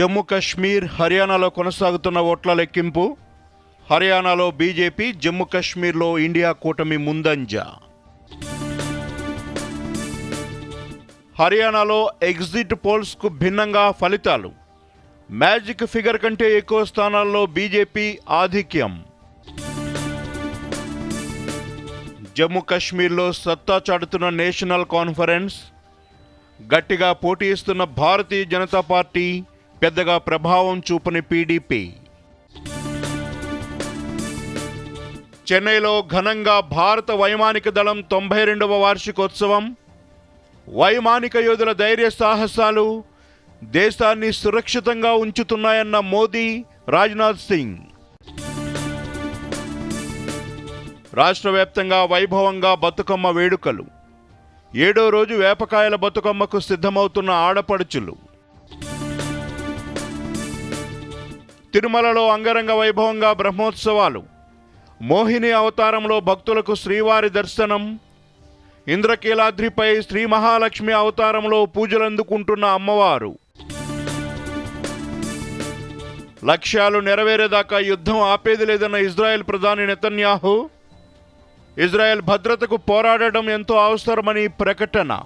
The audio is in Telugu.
జమ్మూ కాశ్మీర్ హర్యానాలో కొనసాగుతున్న ఓట్ల లెక్కింపు. హర్యానాలో బీజేపీ జమ్మూ కాశ్మీర్లో ఇండియా కూటమి ముందంజ. హర్యానాలో ఎగ్జిట్ పోల్స్కు భిన్నంగా ఫలితాలు. మ్యాజిక్ ఫిగర్ కంటే ఎక్కువ స్థానాల్లో బీజేపీ ఆధిక్యం. జమ్మూ కాశ్మీర్లో సత్తా చాటుతున్న నేషనల్ కాన్ఫరెన్స్. గట్టిగా పోటీ ఇస్తున్న భారతీయ జనతా పార్టీ పెద్దగా ప్రభావం చూపని పీడీపీ. చెన్నైలో ఘనంగా భారత వైమానిక దళం తొంభై రెండవ వార్షికోత్సవం. వైమానిక యోధుల ధైర్య సాహసాలు దేశాన్ని సురక్షితంగా ఉంచుతున్నాయన్న మోదీ రాజ్నాథ్ సింగ్. రాష్ట్ర వ్యాప్తంగా వైభవంగా బతుకమ్మ వేడుకలు. ఏడో రోజు వేపకాయల బతుకమ్మకు సిద్ధమవుతున్న ఆడపడుచులు. తిరుమలలో అంగరంగ వైభవంగా బ్రహ్మోత్సవాలు. మోహిని అవతారంలో భక్తులకు శ్రీవారి దర్శనం. ఇంద్రకీలాద్రిపై శ్రీ మహాలక్ష్మి అవతారంలో పూజలందుకుంటున్న అమ్మవారు. లక్ష్యాలు నెరవేరేదాకా యుద్ధం ఆపేది లేదన్న ఇజ్రాయెల్ ప్రధాని నెతన్యాహు. ఇజ్రాయెల్ భద్రతకు పోరాడడం ఎంతో అవసరమని ప్రకటన.